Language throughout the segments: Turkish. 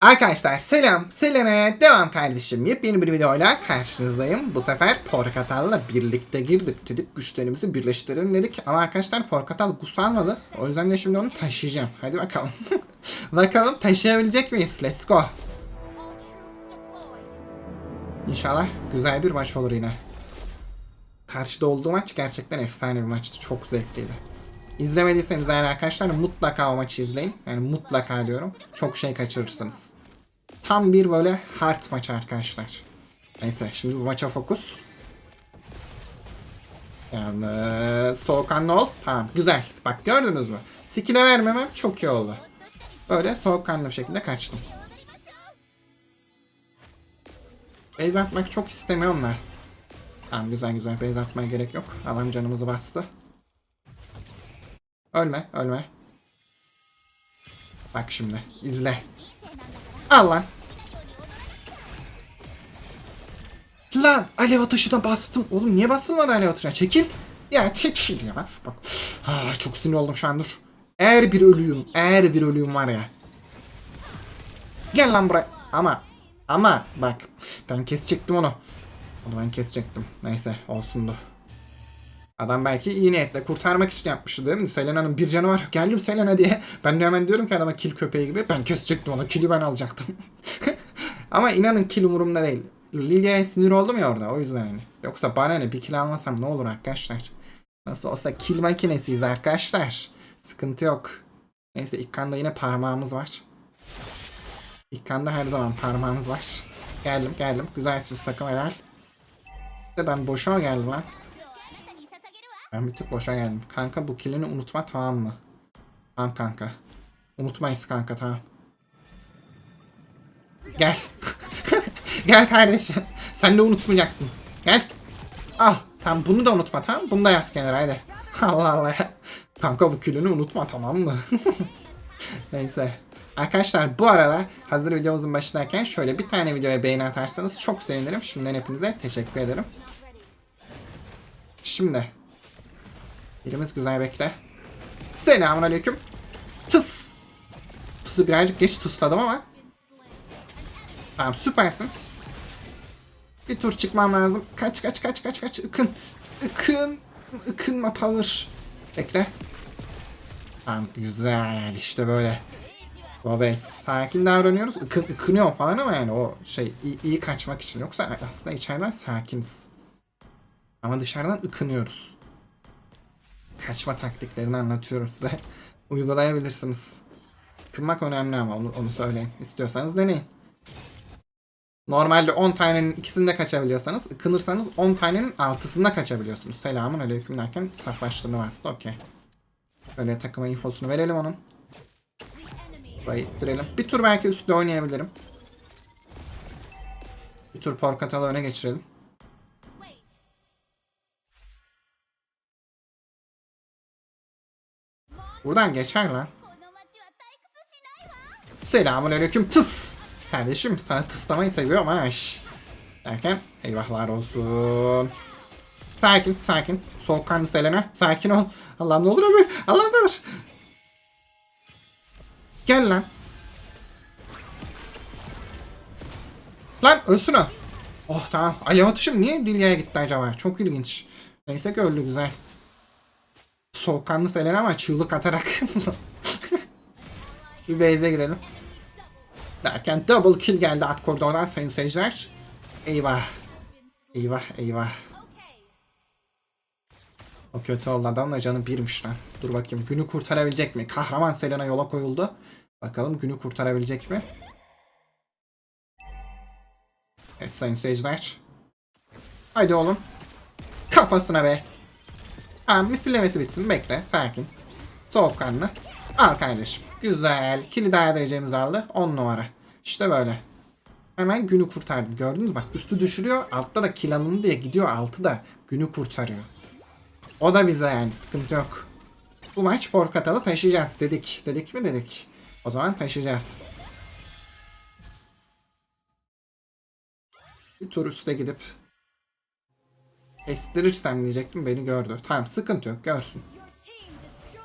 Arkadaşlar selam, Selena'ya devam kardeşim. Yepyeni bir videoyla karşınızdayım. Bu sefer Porkatal'la birlikte girdik dedik. Güçlerimizi birleştirelim dedik. Ama arkadaşlar Porkatal gus almadı. O yüzden de şimdi onu taşıyacağım. Hadi bakalım. bakalım taşıyabilecek miyiz? Let's go. İnşallah güzel bir maç olur yine. Karşıda olduğu maç gerçekten efsane bir maçtı. Çok zevkliydi. İzlemediyseniz eğer arkadaşlar mutlaka o maçı izleyin. Yani mutlaka diyorum. Çok şey kaçırırsınız. Tam bir böyle hard maç arkadaşlar. Neyse şimdi bu maça fokus. Yani soğukkanlı ol. Tamam güzel. Bak gördünüz mü? Skill'e vermemem çok iyi oldu. Böyle soğukkanlı bir şekilde kaçtım. Base atmak çok istemiyorum da. Tamam güzel güzel base atmaya gerek yok. Adam canımızı bastı. Ölme, ölme. Bak şimdi, izle. Al lan. Lan alev atışına bastım. Oğlum niye basılmadı alev atışına? Çekil. Ya çekil ya. Bak. Ah, çok sinir oldum şu an dur. Eğer bir ölüyüm, eğer bir ölüyüm var ya. Gel lan buraya. Ama, ama bak. Ben kesecektim onu. Onu ben kesecektim. Neyse olsundu. Adam belki iyi niyetle kurtarmak için yapmıştı değil mi? Selena'nın bir canı var. Geldim Selena diye. Ben de hemen diyorum ki adama kill köpeği gibi. Ben kesecektim onu. Kill'i ben alacaktım. Ama inanın kill umurumda değil. Lilia'ya sinir oldum ya orada. O yüzden yani. Yoksa bana ne bir kill almasam ne olur arkadaşlar. Nasıl olsa kill makinesiyiz arkadaşlar. Sıkıntı yok. Neyse ilk kanda yine parmağımız var. İlk kanda her zaman parmağımız var. Geldim geldim. Güzel süs takım helal. Ben boşuna geldim lan. Ben bir tık boşa geldim. Kanka bu killini unutma tamam mı? Tamam kanka. Unutmayız kanka tamam. Gel. Gel kardeşim. Sen de unutmayacaksın. Gel. Al. Tamam bunu da unutma tamam Bunu da yaz kenara hadi. Allah Allah. Kanka bu killini unutma tamam mı? Neyse. Arkadaşlar bu arada hazır videomuzun başındayken şöyle bir tane videoya beğeni atarsanız çok sevinirim. Şimdiden hepinize teşekkür ederim. Şimdi Birimiz güzel bekle. Selamun aleyküm. Tıs. Tısı birazcık geç tısladım ama. Tamam süpersin. Bir tur çıkmam lazım. Kaç kaç kaç kaç kaç. Ikın. Ikın. Ikınma power. Bekle. Tamam güzel işte böyle. Bobe sakin davranıyoruz. Ikın, ıkınıyor falan ama yani o şey iyi, iyi kaçmak için. Yoksa aslında içeriden sakiniz. Ama dışarıdan ıkınıyoruz kaçma taktiklerini anlatıyorum size. Uygulayabilirsiniz. Kırmak önemli ama onu, onu söyleyeyim. İstiyorsanız deneyin. Normalde 10 tanenin ikisinde kaçabiliyorsanız, kınırsanız 10 tanenin altısında kaçabiliyorsunuz. Selamun aleyküm derken saflaştığını bastı. Okey. Böyle takıma infosunu verelim onun. Burayı ittirelim. Bir tur belki üstte oynayabilirim. Bir tur Porkatal'ı öne geçirelim. Buradan geçer lan. Selamun aleyküm tıs. Kardeşim sana tıslamayı seviyorum ha. Şş. Derken eyvahlar olsun. Sakin sakin. Soğukkanlı Selena. Sakin ol. Allah'ım ne olur ömür. Allah'ım ne olur. Gel lan. Lan ölsün o. Oh tamam. Alev atışım niye Lilya'ya gitti acaba? Çok ilginç. Neyse ki öldü güzel soğukkanlı Selena ama çığlık atarak. bir base'e gidelim. Derken double kill geldi at koridordan sayın seyirciler. Eyvah. Eyvah eyvah. O kötü oldu adamla canı birmiş lan. Dur bakayım günü kurtarabilecek mi? Kahraman Selena yola koyuldu. Bakalım günü kurtarabilecek mi? Evet sayın seyirciler. Haydi oğlum. Kafasına be. Tamam misillemesi bitsin. Bekle. Sakin. Soğukkanlı. Al kardeşim. Güzel. Kili edeceğimiz aldı. 10 numara. İşte böyle. Hemen günü kurtardım. Gördünüz mü? Bak üstü düşürüyor. Altta da alındı diye gidiyor. Altı da günü kurtarıyor. O da bize yani. Sıkıntı yok. Bu maç Porkatal'ı taşıyacağız dedik. Dedik mi dedik. O zaman taşıyacağız. Bir tur üste gidip Estirirsem diyecektim beni gördü. Tamam sıkıntı yok görsün.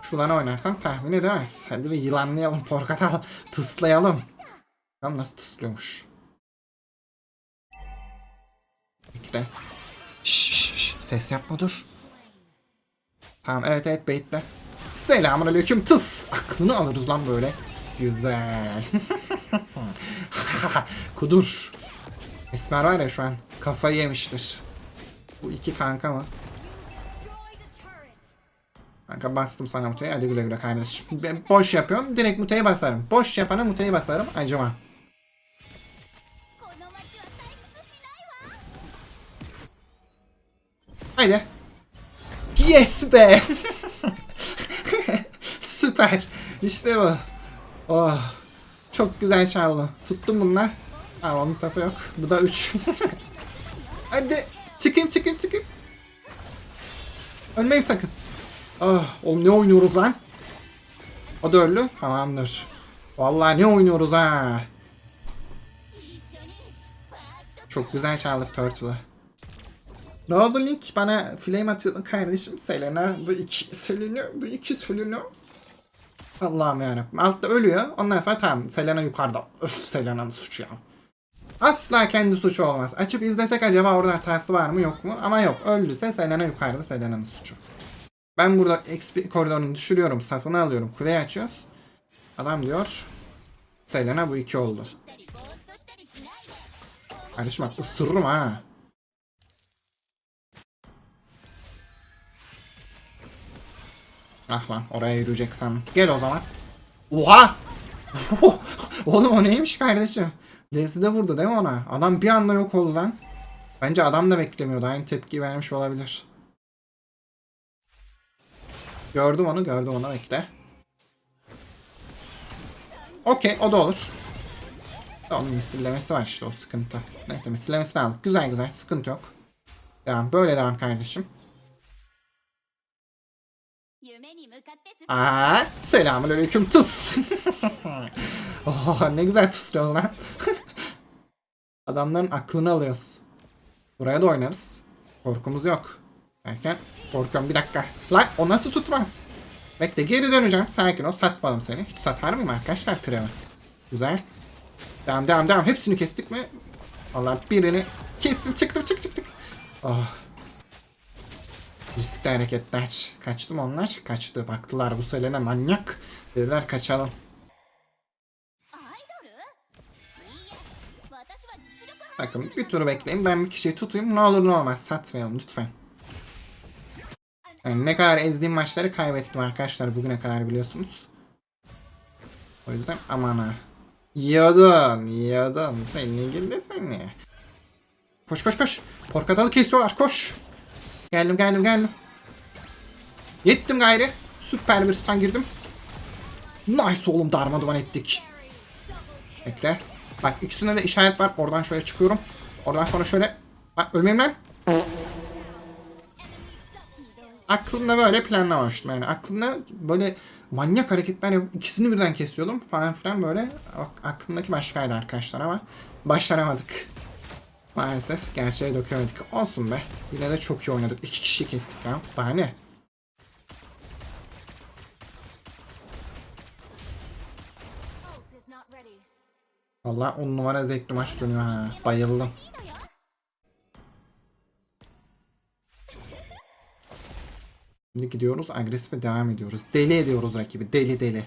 Şuradan oynarsam tahmin edemez. Hadi bir yılanlayalım porkatal. Tıslayalım. Tam nasıl tıslıyormuş. Bekle. Şşş şş, ses yapma dur. Tamam evet evet baitle. Selamun aleyküm tıs. Aklını alırız lan böyle. Güzel. Kudur. Esmer var ya şu an kafayı yemiştir. Bu iki kanka mı? Kanka bastım sana mutayı. Hadi güle güle kardeşim. Ben boş yapıyorsun. Direkt mutayı basarım. Boş yapana mutayı basarım. Acıma. Haydi. Yes be. Süper. İşte bu. Oh. Çok güzel çaldı. Tuttum bunlar. Aa onun sapı yok. Bu da 3. Hadi. Çıkayım çıkayım çıkayım. Ölmeyin sakın. Ah, oğlum ne oynuyoruz lan? O da öldü. Tamamdır. Vallahi ne oynuyoruz ha. Çok güzel çaldık Turtle'ı. Ne oldu Link? Bana flame atıyordun kardeşim. Selena bu iki Selena bu iki Selena. Allah'ım yarabbim. Altta ölüyor. Ondan sonra tamam Selena yukarıda. Öf Selena'nın suçu ya. Asla kendi suçu olmaz. Açıp izlesek acaba orada hatası var mı yok mu? Ama yok. Öldüyse Selena yukarıda Selena'nın suçu. Ben burada XP koridorunu düşürüyorum. Safını alıyorum. Kuleyi açıyoruz. Adam diyor. Selena bu iki oldu. Kardeşim bak ısırırım ha. Ah lan oraya yürüyecek sandım. Gel o zaman. Oha! Oğlum o neymiş kardeşim? Jesse de vurdu değil mi ona? Adam bir anda yok oldu lan. Bence adam da beklemiyordu. Aynı tepki vermiş olabilir. Gördüm onu gördüm onu bekle. Okey o da olur. Onun misillemesi var işte o sıkıntı. Neyse misillemesini aldık. Güzel güzel sıkıntı yok. Devam böyle devam kardeşim. Aaa selamünaleyküm tıs. oh, ne güzel tıslıyorsun lan. Adamların aklını alıyoruz. Buraya da oynarız. Korkumuz yok. Derken korkuyorum bir dakika. Lan o nasıl tutmaz? Bekle geri döneceğim. Sakin ol satmadım seni. Hiç satar mıyım arkadaşlar kremi? Güzel. Devam devam devam. Hepsini kestik mi? Vallahi birini kestim çıktım çık çık çık. Oh. Riskli hareketler. Kaçtı mı onlar? Kaçtı. Baktılar bu Selena manyak. Dediler kaçalım. Bakın bir tur bekleyin. Ben bir kişiyi tutayım. Ne olur ne olmaz. Satmayalım lütfen. Yani ne kadar ezdiğim maçları kaybettim arkadaşlar bugüne kadar biliyorsunuz. O yüzden aman ha. Yiyordun, yiyordun. Seninle ilgili seni. Koş koş koş. Portakalı kesiyorlar koş. Geldim geldim geldim. Yettim gayri. Süper bir stun girdim. Nice oğlum darmaduman ettik. Bekle. Bak ikisinde de işaret var. Oradan şöyle çıkıyorum. Oradan sonra şöyle. Bak ölmeyeyim lan. Aklımda böyle planlamamıştım yani. Aklımda böyle manyak hareketler yapıp ikisini birden kesiyordum falan filan böyle. Bak, aklımdaki başkaydı arkadaşlar ama başaramadık. Maalesef gerçeğe dökemedik. Olsun be. Yine de çok iyi oynadık. İki kişi kestik ya. Daha ne? Valla on numara zevkli maç dönüyor ha. Bayıldım. Şimdi gidiyoruz agresife devam ediyoruz. Deli ediyoruz rakibi. Deli deli.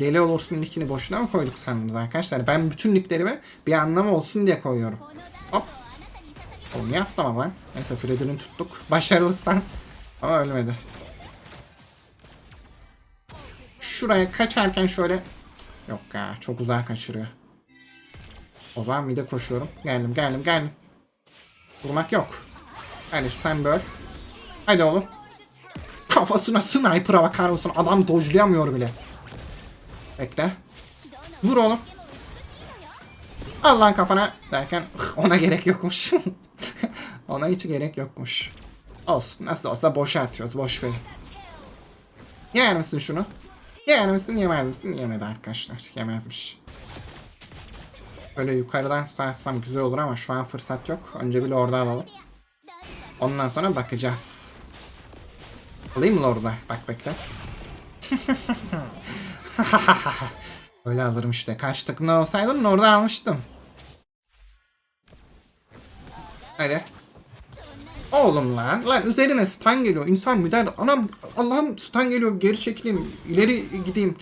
Deli olursun nickini boşuna mı koyduk sandınız arkadaşlar? Ben bütün nicklerimi bir anlamı olsun diye koyuyorum. Hop. Oğlum niye atlama lan? Neyse Freddy'ni tuttuk. Başarılıstan. Ama ölmedi. Şuraya kaçarken şöyle... Yok ya çok uzağa kaçırıyor. O zaman mide koşuyorum. Geldim geldim geldim. Vurmak yok. Kardeşim sen böl. Hadi oğlum. Kafasına sniper'a bakar mısın? Adam dojlayamıyor bile. Bekle. Vur oğlum. Al kafana derken ona gerek yokmuş. ona hiç gerek yokmuş. Olsun nasıl olsa boşa atıyoruz boş verin. Yer misin şunu? Yer misin yemez misin? Yemedi arkadaşlar. Yemezmiş. Böyle yukarıdan tutarsam güzel olur ama şu an fırsat yok. Önce bir orada alalım. Ondan sonra bakacağız. Alayım mı orada? Bak bekle. Öyle alırım işte. Karşı takımdan olsaydım orada almıştım. Hadi. Oğlum lan. Lan üzerine stun geliyor. İnsan der. Anam Allah'ım stun geliyor. Geri çekileyim. ileri gideyim.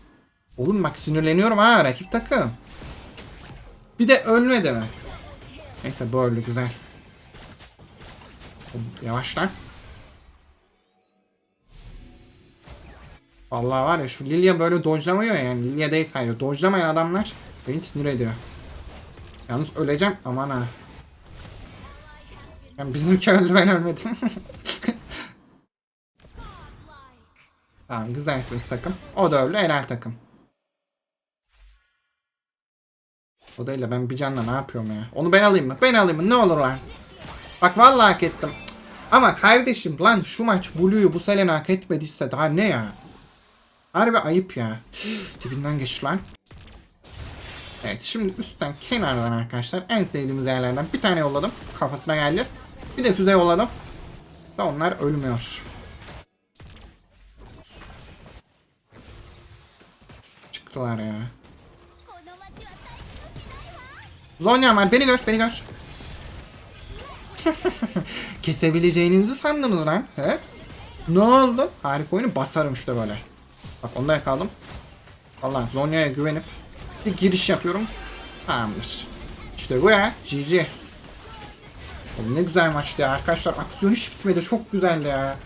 Oğlum bak sinirleniyorum ha rakip takım. Bir de ölmedi mi? Neyse bu öldü güzel. Yavaş lan. Vallahi var ya şu Lilia böyle dodge'lamıyor ya, yani Lilia değil sadece dodge'lamayan adamlar beni sinir ediyor. Yalnız öleceğim aman ha. Yani bizimki öldü ben ölmedim. tamam güzelsiniz takım. O da öldü helal takım. O değil de ben bir canla ne yapıyorum ya? Onu ben alayım mı? Ben alayım mı? Ne olur lan? Bak vallahi hak ettim. Ama kardeşim lan şu maç Blue'yu bu sene hak etmediyse daha ne ya? Harbi ayıp ya. Dibinden geç lan. Evet şimdi üstten kenardan arkadaşlar en sevdiğimiz yerlerden bir tane yolladım. Kafasına geldi. Bir de füze yolladım. Ve onlar ölmüyor. Çıktılar ya. Zonya var beni gör beni gör. Kesebileceğinizi sandınız lan. He? Ne oldu? Harika oyunu basarım işte böyle. Bak onu da yakaladım. Allah Zonya'ya güvenip bir giriş yapıyorum. Tamamdır. İşte bu ya. GG. Oğlum ne güzel maçtı ya arkadaşlar. Aksiyon hiç bitmedi. Çok güzeldi ya.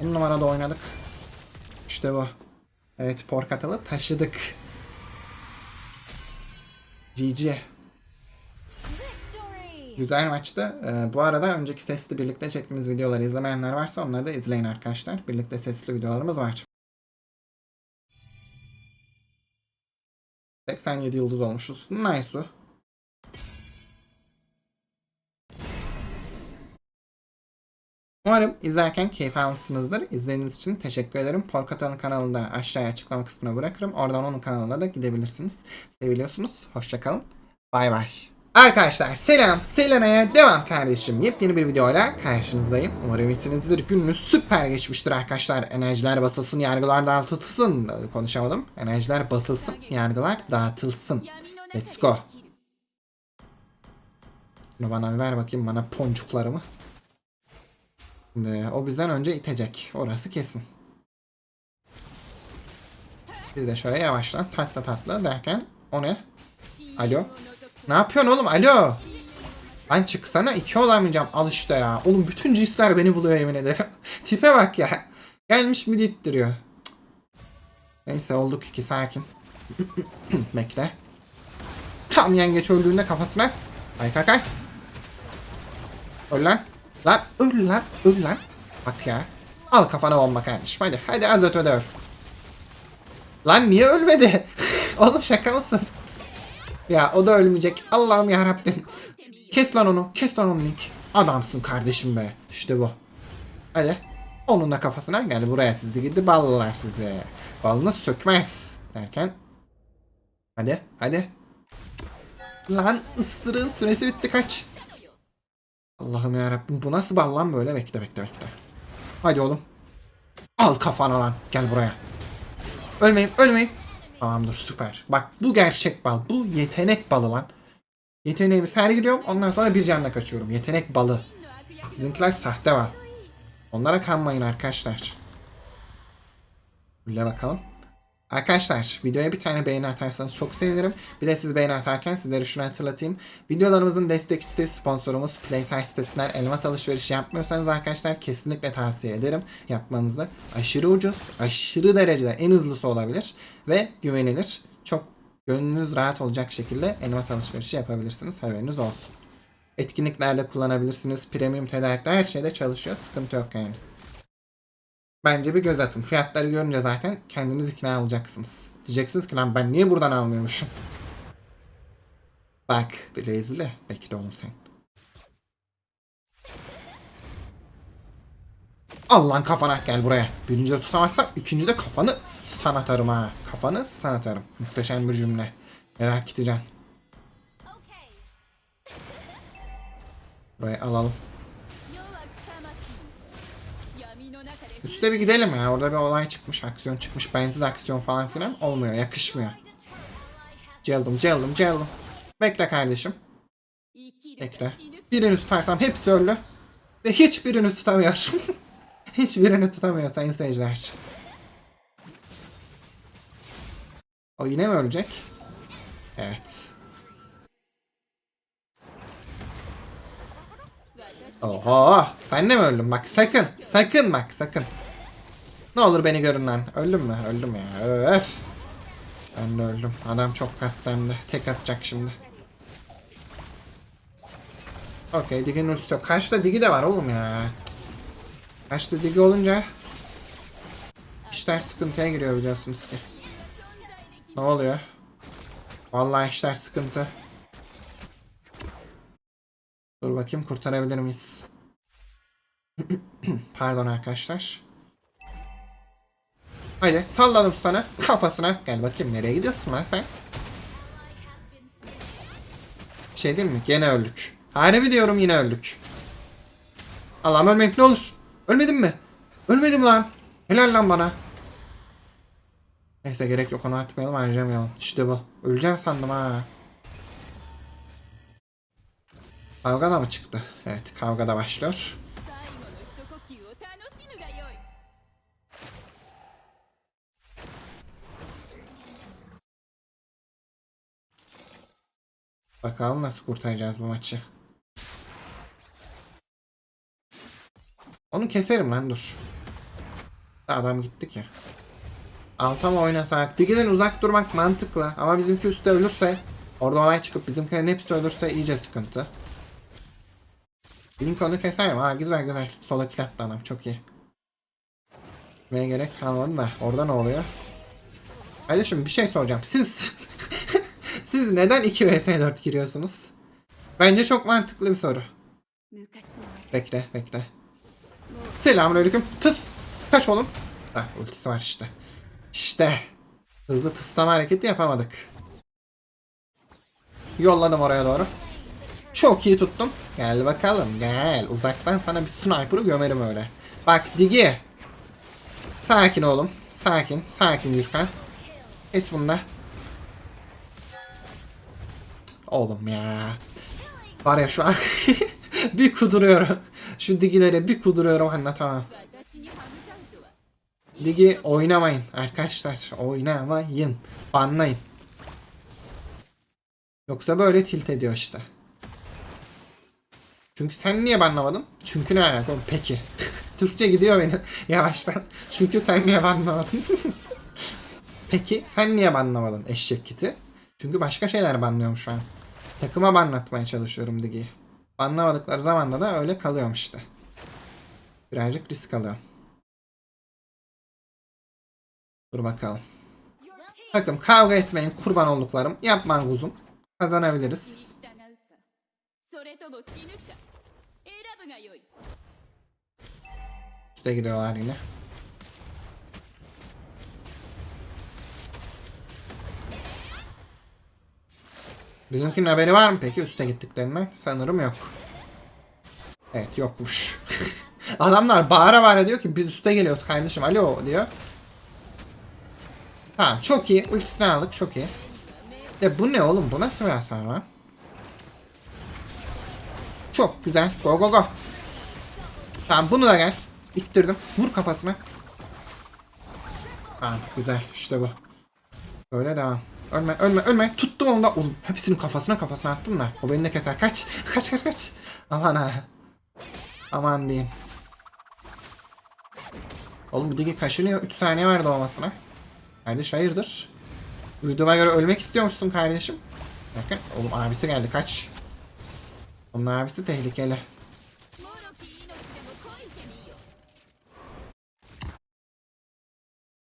10 numarada oynadık. İşte bu. Evet Porkatal'ı taşıdık. GG. Güzel maçtı. Ee, bu arada önceki sesli birlikte çektiğimiz videoları izlemeyenler varsa onları da izleyin arkadaşlar. Birlikte sesli videolarımız var. 87 yıldız olmuşuz. Nice. Umarım izlerken keyif almışsınızdır. İzlediğiniz için teşekkür ederim. Porkatal'ın kanalını da aşağıya açıklama kısmına bırakırım. Oradan onun kanalına da gidebilirsiniz. Seviliyorsunuz. Hoşçakalın. Bay bay. Arkadaşlar selam. Selena'ya devam kardeşim. Yepyeni bir videoyla karşınızdayım. Umarım iyisinizdir. Gününüz süper geçmiştir arkadaşlar. Enerjiler basılsın, yargılar dağıtılsın. Konuşamadım. Enerjiler basılsın, yargılar dağıtılsın. Let's go. Bunu bana ver bakayım bana poncuklarımı. Şimdi o bizden önce itecek. Orası kesin. Bir de şöyle yavaştan tatlı tatlı derken o ne? Alo? Ne yapıyorsun oğlum? Alo? Lan çıksana iki olamayacağım. Al işte ya. Oğlum bütün cinsler beni buluyor yemin ederim. Tipe bak ya. Gelmiş mi dittiriyor. Neyse olduk iki sakin. Bekle. Tam yengeç öldüğünde kafasına. Ay kay kay. Öl lan. Lan öl lan. Öl lan. Bak ya. Al kafana bomba kardeşim. Hadi. Hadi azat öde öl. Lan niye ölmedi? Oğlum şaka mısın? Ya o da ölmeyecek. Allah'ım ya Rabbim. Kes lan onu. Kes lan onu Nick. Adamsın kardeşim be. İşte bu. Hadi. Onun da kafasına gel buraya sizi gidi ballılar sizi. Balınız sökmez. Derken. Hadi. Hadi. Lan ısırığın süresi bitti kaç. Allah'ım ya Rabbim bu nasıl bal lan böyle bekle bekle bekle. Hadi oğlum. Al kafana lan. Gel buraya. Ölmeyin ölmeyin. Tamamdır süper. Bak bu gerçek bal. Bu yetenek balı lan. Yeteneğimi sergiliyorum. Ondan sonra bir canla kaçıyorum. Yetenek balı. Sizinkiler sahte bal. Onlara kanmayın arkadaşlar. Böyle bakalım. Arkadaşlar videoya bir tane beğeni atarsanız çok sevinirim. Bir de siz beğeni atarken sizlere şunu hatırlatayım. Videolarımızın destekçisi sponsorumuz PlaySide sitesinden elmas alışverişi yapmıyorsanız arkadaşlar kesinlikle tavsiye ederim yapmanızı. Aşırı ucuz, aşırı derecede en hızlısı olabilir ve güvenilir. Çok gönlünüz rahat olacak şekilde elmas alışverişi yapabilirsiniz. Haberiniz olsun. Etkinliklerde kullanabilirsiniz. Premium tedarikte her şeyde çalışıyor. Sıkıntı yok yani. Bence bir göz atın. Fiyatları görünce zaten kendiniz ikna olacaksınız. Diyeceksiniz ki lan ben niye buradan almıyormuşum? Bak bir rezil. Bekle oğlum sen. Al lan kafana gel buraya. Birinci de tutamazsan ikinci de kafanı stun atarım ha. Kafanı stun atarım. Muhteşem bir cümle. Merak edeceğim. Buraya alalım. Üste bir gidelim ya. Orada bir olay çıkmış, aksiyon çıkmış, bensiz aksiyon falan filan olmuyor, yakışmıyor. Celdım, celdım, celdım. Bekle kardeşim. Bekle. Birini tutarsam hepsi ölü. Ve hiçbirini tutamıyor. hiçbirini tutamıyor sayın seyirciler. O yine mi ölecek? Evet. Oho. Ben de mi öldüm? Bak sakın. Sakın bak sakın. Ne olur beni görün lan. Öldüm mü? Öldüm ya. Öf. Ben de öldüm. Adam çok de. Tek atacak şimdi. Okey Dig'in ultisi yok. Karşıda Dig'i de var oğlum ya. Karşıda Dig'i olunca işler sıkıntıya giriyor biliyorsunuz ki. Ne oluyor? Vallahi işler sıkıntı. Dur bakayım kurtarabilir miyiz? Pardon arkadaşlar. Hadi salladım sana kafasına. Gel bakayım nereye gidiyorsun lan sen? Bir şey değil mi? Gene öldük. Harbi diyorum yine öldük. Allah'ım ölmeyip ne olur? Ölmedim mi? Ölmedim lan. Helal lan bana. Neyse gerek yok onu atmayalım harcamayalım. İşte bu. Öleceğim sandım ha. Kavga da mı çıktı? Evet kavga da başlıyor. Bakalım nasıl kurtaracağız bu maçı. Onu keserim lan dur. Adam gitti ki. Altama oynasak. Digiden uzak durmak mantıklı. Ama bizimki üstte ölürse. Orada olay çıkıp bizimkilerin hepsi ölürse iyice sıkıntı. Link onu keserim. Ha güzel güzel. Sola kill attı adam. Çok iyi. Gitmeye gerek kalmadı da. Orada ne oluyor? Kardeşim bir şey soracağım. Siz siz neden 2 vs 4 giriyorsunuz? Bence çok mantıklı bir soru. Bekle bekle. Selamünaleyküm. Tıs. Kaç oğlum. Hah ultisi var işte. İşte. Hızlı tıslama hareketi yapamadık. Yolladım oraya doğru. Çok iyi tuttum. Gel bakalım gel. Uzaktan sana bir sniper'ı gömerim öyle. Bak Digi. Sakin oğlum. Sakin. Sakin Gürkan. Geç bunda. Oğlum ya. Var ya şu an bir kuduruyorum. Şu digilere bir kuduruyorum anlatamam. Ligi oynamayın arkadaşlar. Oynamayın. Banlayın. Yoksa böyle tilt ediyor işte. Çünkü sen niye banlamadın? Çünkü ne alaka oğlum? Peki. Türkçe gidiyor benim yavaştan. Çünkü sen niye banlamadın? Peki sen niye banlamadın eşek kiti? Çünkü başka şeyler banlıyorum şu an. Takıma banlatmaya çalışıyorum Digi'yi. Banlamadıkları zamanda da öyle kalıyorum işte. Birazcık risk alıyorum. Dur bakalım. Takım kavga etmeyin kurban olduklarım. Yapman kuzum. Kazanabiliriz. Üste gidiyorlar yine. Bizimkinin haberi var mı peki üste gittiklerinden? Sanırım yok. Evet yokmuş. Adamlar bağıra bağıra diyor ki biz üste geliyoruz kardeşim alo diyor. Ha çok iyi ultisini aldık çok iyi. Ya bu ne oğlum bu nasıl bir hasar lan? Çok güzel go go go. Tamam bunu da gel. İttirdim. Vur kafasına. Tamam güzel işte bu. Böyle devam. Ölme ölme ölme. Tuttum onu da. Oğlum hepsinin kafasına kafasına attım da. O beni de keser. Kaç. Kaç kaç kaç. Aman ha. Aman diyeyim. Oğlum bu digi kaşınıyor. 3 saniye var doğmasına. Kardeş hayırdır? Duyduğuma göre ölmek istiyormuşsun kardeşim. Bakın oğlum abisi geldi kaç. Onlar hepsi tehlikeli.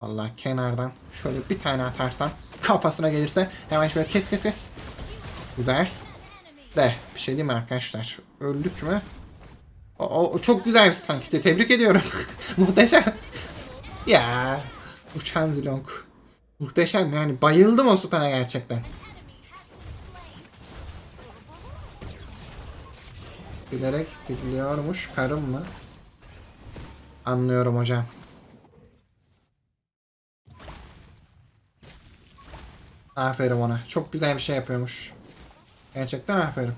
Vallahi kenardan şöyle bir tane atarsan kafasına gelirse hemen şöyle kes kes kes. Güzel. De bir şey değil mi arkadaşlar? Öldük mü? O, o çok güzel bir stankti. Tebrik ediyorum. Muhteşem. ya uçan zilong. Muhteşem yani bayıldım o stana gerçekten. Bilerek biliyormuş karım mı? Anlıyorum hocam. Aferin ona. Çok güzel bir şey yapıyormuş. Gerçekten aferin.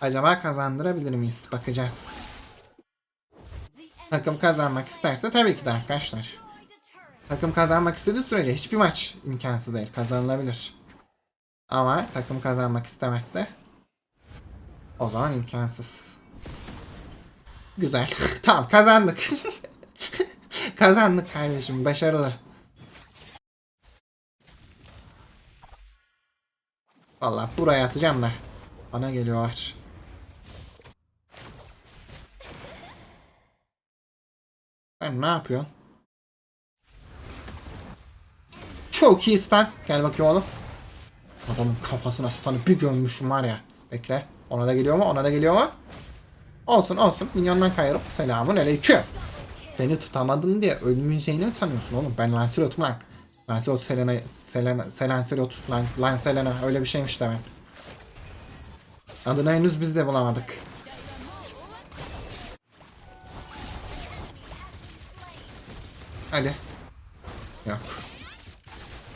Acaba kazandırabilir miyiz? Bakacağız. Takım kazanmak isterse tabii ki de arkadaşlar. Takım kazanmak istediği sürece hiçbir maç imkansız değil. Kazanılabilir. Ama takım kazanmak istemezse o zaman imkansız. Güzel. tamam kazandık. kazandık kardeşim. Başarılı. Vallahi buraya atacağım da. Bana geliyorlar. Sen ne yapıyorsun? Çok iyi stun. Gel bakayım oğlum. Adamın kafasına stun'ı bir gömmüşüm var ya. Bekle. Ona da geliyor mu? Ona da geliyor mu? Olsun olsun. Minyondan kayarım. Selamun aleyküm. Seni tutamadım diye ölmeyeceğini mi sanıyorsun oğlum? Ben Lancelot'um lan. Lancelot Selena, Selena, Selancelot, lan, lan Selena öyle bir şeymiş de. Adını henüz biz de bulamadık. Hadi. Yok.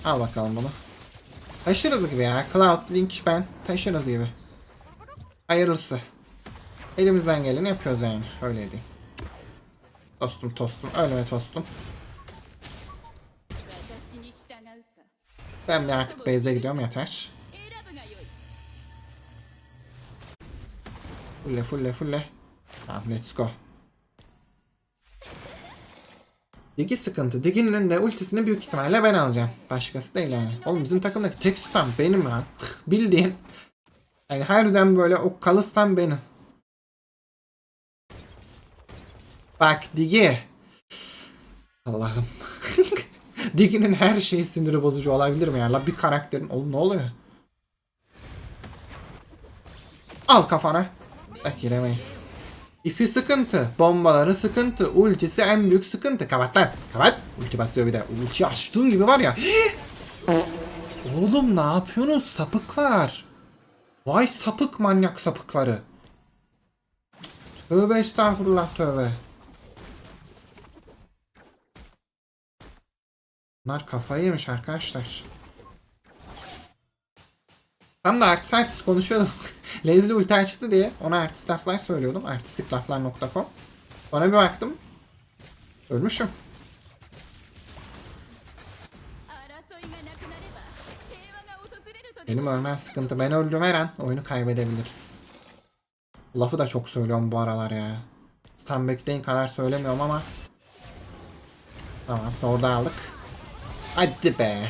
Al bakalım bunu. Taşırız gibi ya. Cloud, Link, ben taşırız gibi. Hayırlısı. Elimizden geleni yapıyoruz yani. Öyle diyeyim. Tostum tostum. Öyle mi tostum? Ben bir artık base'e gidiyorum yeter. Fulle fulle fulle. Tamam let's go. Digi sıkıntı. Digi'nin de ultisini büyük ihtimalle ben alacağım. Başkası değil yani. Oğlum bizim takımdaki tek stun benim lan. Bildiğin. Yani harbiden böyle o kalı stun benim. Bak Digi. Allah'ım. Digi'nin her şeyi siniri bozucu olabilir mi ya? La bir karakterin. Oğlum ne oluyor? Al kafana. Bak giremeyiz. İpi sıkıntı. Bombaları sıkıntı. Ultisi en büyük sıkıntı. Kapat lan. Kapat. Ulti basıyor bir de. Ulti açtığın gibi var ya. Oğlum ne yapıyorsunuz sapıklar? Vay sapık manyak sapıkları. Tövbe estağfurullah tövbe. Bunlar kafayı yemiş arkadaşlar. Tam da artist artist konuşuyordum. Leslie ulti diye ona artist laflar söylüyordum. Artistliklaflar.com Ona bir baktım. Ölmüşüm. Benim ölmem sıkıntı. Ben öldüğüm her an oyunu kaybedebiliriz. Lafı da çok söylüyorum bu aralar ya. Tam kadar söylemiyorum ama. Tamam orada aldık. Hadi be.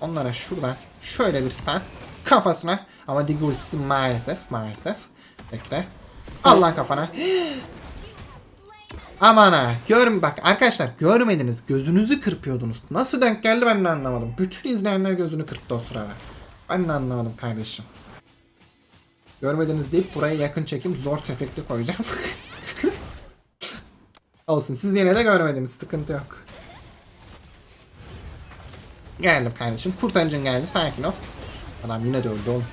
Onlara şuradan şöyle bir stun kafasına. Ama Dig ultisi maalesef maalesef. Bekle. Allah kafana. Aman ha. Gör, bak arkadaşlar görmediniz. Gözünüzü kırpıyordunuz. Nasıl denk geldi ben de anlamadım. Bütün izleyenler gözünü kırptı o sırada. Ben de anlamadım kardeşim. Görmediniz deyip buraya yakın çekim zor efekti koyacağım. Olsun siz yine de görmediniz. Sıkıntı yok. Geldim kardeşim. Kurtarıcın geldi. Sakin ol. Adam yine de öldü oğlum.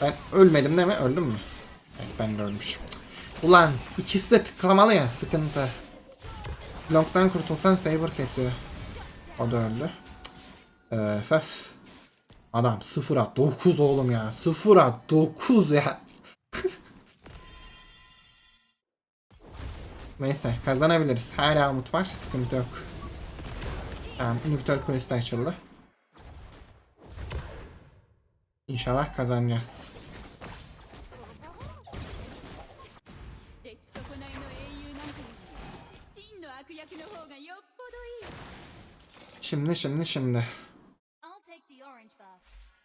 Ben ölmedim değil mi? Öldüm mü? Evet ben de ölmüşüm. Ulan ikisi de tıklamalı ya sıkıntı. Long'dan kurtulsan Saber kesiyor. O da öldü. Öf öf. Adam 0'a 9 oğlum ya. 0'a 9 ya. Neyse kazanabiliriz. Hala umut var. Sıkıntı yok. Tamam. Quest açıldı. İnşallah kazanacağız. Şimdi şimdi şimdi.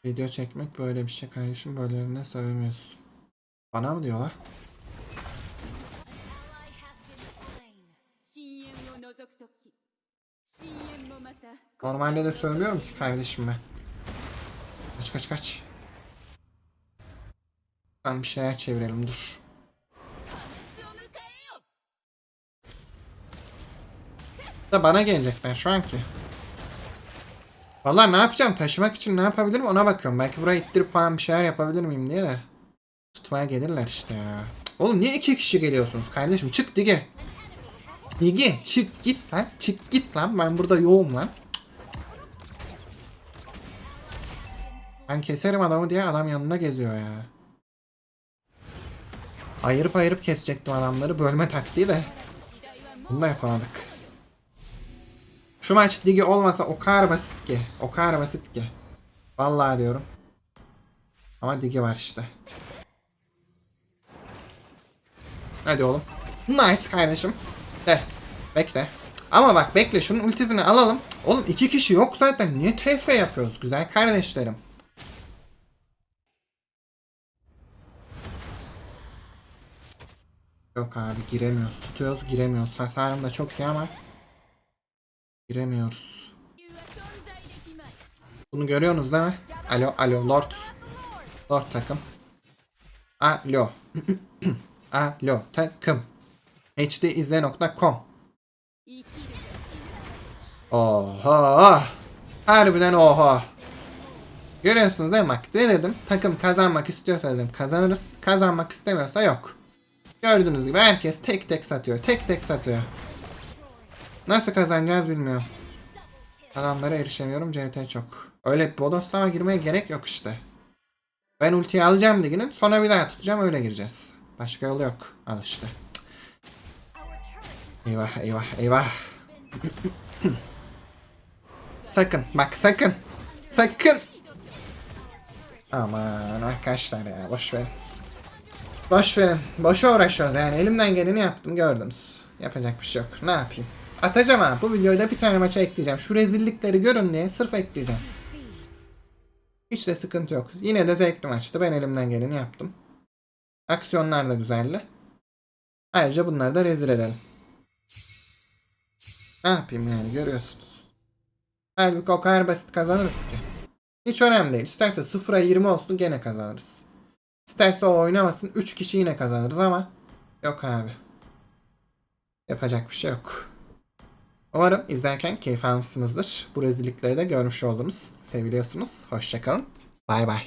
Video çekmek böyle bir şey kardeşim böylelerine sevemiyorsun. Bana mı diyorlar? Normalde de söylüyorum ki kardeşim ben. Kaç kaç kaç. Ben bir şeyler çevirelim dur. Da bana gelecekler şu anki. Valla ne yapacağım? Taşımak için ne yapabilirim ona bakıyorum. Belki buraya ittirip falan bir şeyler yapabilir miyim diye de. Tutmaya gelirler işte ya. Oğlum niye iki kişi geliyorsunuz kardeşim? Çık Digi. Digi çık git lan. Çık git lan. Ben burada yoğum lan. Ben keserim adamı diye adam yanında geziyor ya. Ayırıp ayırıp kesecektim adamları. Bölme taktiği de. Bunu da yapamadık. Şu maç Digi olmasa o kadar basit ki. O kadar basit ki. Vallahi diyorum. Ama Digi var işte. Hadi oğlum. Nice kardeşim. De. Bekle. Ama bak bekle şunun ultisini alalım. Oğlum iki kişi yok zaten. Niye TF yapıyoruz güzel kardeşlerim? Yok abi giremiyoruz. Tutuyoruz giremiyoruz. Hasarım da çok iyi ama giremiyoruz. Bunu görüyorsunuz değil mi? Alo alo lord. Lord takım. Alo. alo takım. hdizle.com Oha. Harbiden oha. Görüyorsunuz değil mi? Ne dedim? Takım kazanmak istiyorsa dedim kazanırız. Kazanmak istemiyorsa yok. Gördüğünüz gibi herkes tek tek satıyor. Tek tek satıyor. Nasıl kazanacağız bilmiyorum. Adamlara erişemiyorum CT çok. Öyle bodoslama girmeye gerek yok işte. Ben ultiyi alacağım diginin sonra bir daha tutacağım öyle gireceğiz. Başka yolu yok. Al işte. Eyvah eyvah eyvah. sakın bak sakın. Sakın. Aman arkadaşlar ya boş verin. Boş verin. Boşa uğraşıyoruz yani. Elimden geleni yaptım gördünüz. Yapacak bir şey yok. Ne yapayım? Atacağım ha. Bu videoyu da bir tane maça ekleyeceğim. Şu rezillikleri görün diye sırf ekleyeceğim. Hiç de sıkıntı yok. Yine de zevkli maçtı. Ben elimden geleni yaptım. Aksiyonlar da güzeldi. Ayrıca bunları da rezil edelim. Ne yapayım yani görüyorsunuz. Halbuki o kadar basit kazanırız ki. Hiç önemli değil. İsterse 0'a 20 olsun gene kazanırız. İsterse o oynamasın 3 kişi yine kazanırız ama yok abi. Yapacak bir şey yok. Umarım izlerken keyif almışsınızdır. Bu rezillikleri de görmüş oldunuz. Seviliyorsunuz. Hoşçakalın. Bay bay.